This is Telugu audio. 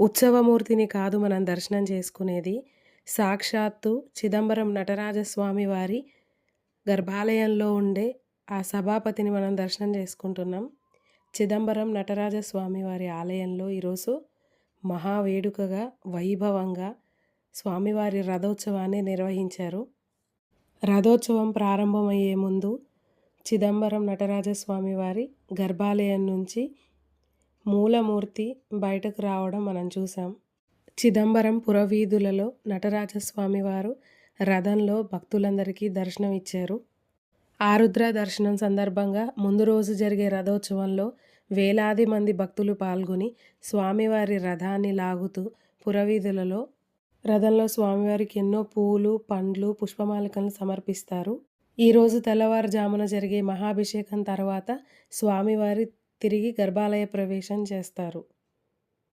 ఉత్సవమూర్తిని కాదు మనం దర్శనం చేసుకునేది సాక్షాత్తు చిదంబరం నటరాజస్వామి వారి గర్భాలయంలో ఉండే ఆ సభాపతిని మనం దర్శనం చేసుకుంటున్నాం. చిదంబరం నటరాజస్వామి వారి ఆలయంలో ఈరోజు మహావేడుకగా వైభవంగా స్వామివారి రథోత్సవాన్ని నిర్వహించారు. రథోత్సవం ప్రారంభమయ్యే ముందు చిదంబరం నటరాజస్వామి వారి గర్భాలయం నుంచి మూలమూర్తి బయటకు రావడం మనం చూసాం చిదంబరం పురవీధులలో నటరాజస్వామి వారు రథంలో భక్తులందరికీ దర్శనం ఇచ్చారు ఆరుద్ర దర్శనం సందర్భంగా ముందు రోజు జరిగే రథోత్సవంలో వేలాది మంది భక్తులు పాల్గొని స్వామివారి రథాన్ని లాగుతూ పురవీధులలో రథంలో స్వామివారికి ఎన్నో పూలు పండ్లు పుష్పమాలికలను సమర్పిస్తారు. ఈరోజు తెల్లవారుజామున జరిగే మహాభిషేకం తర్వాత స్వామివారి తిరిగి గర్భాలయ ప్రవేశం చేస్తారు.